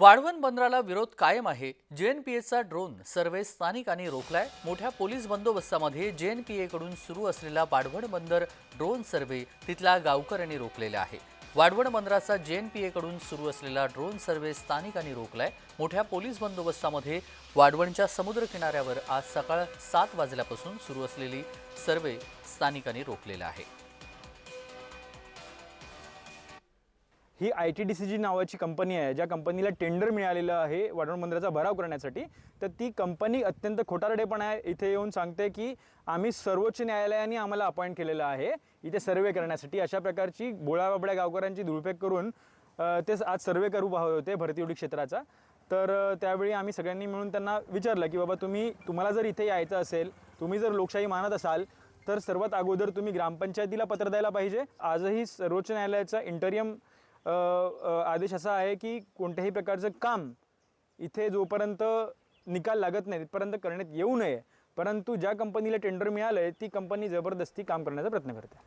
वाढवण बंदराला विरोध कायम आहे. जेएनपीएचा ड्रोन सर्वे स्थानिकांनी रोखलाय. मोठ्या पोलीस बंदोबस्तामध्ये जेएनपीए कडून सुरू असलेला वाढवण बंदर ड्रोन सर्वे तिथल्या गावकऱ्यांनी रोखलेला आहे. वाढवण बंदराचा जेएनपीए कडून सुरू असलेला ड्रोन सर्वे स्थानिकांनी रोखलाय. मोठ्या पोलीस बंदोबस्तामध्ये वाढवणच्या समुद्र किनाऱ्यावर आज सकाळ सात वाजल्यापासून सुरू असलेली सर्वे स्थानिकांनी रोखलेला आहे. ही I T D C G नावाची कंपनी आहे ज्या कंपनीला टेंडर मिळालेलं आहे वाढवण मंदिराचा भराव करण्यासाठी तर ती कंपनी अत्यंत खोटारडेपणा आहे इथे येऊन सांगते की आम्ही सर्वोच्च न्यायालयाने आम्हाला अपॉइंट केलेलं आहे इथे सर्वे करण्यासाठी. अशा प्रकारची बोळाबाबड्या गावकऱ्यांची दुरुपयोग करून ते आज सर्वे करू पाहत होते भरतीउडी क्षेत्राचा. तर त्यावेळी आम्ही सगळ्यांनी मिळून त्यांना विचारलं की बाबा तुम्ही तुम्हाला जर इथे यायचं असेल तुम्ही जर लोकशाही मानत असाल तर सर्वात अगोदर तुम्ही ग्रामपंचायतीला पत्र द्यायला पाहिजे. आजही सर्वोच्च न्यायालयाचा इंटरियम आदेश असा आहे की कोणत्याही प्रकारचं काम इथे जोपर्यंत निकाल लागत नाही तिथपर्यंत करण्यात येऊ नये. परंतु ज्या कंपनीला टेंडर मिळालं आहे ती कंपनी जबरदस्ती काम करण्याचा प्रयत्न करते.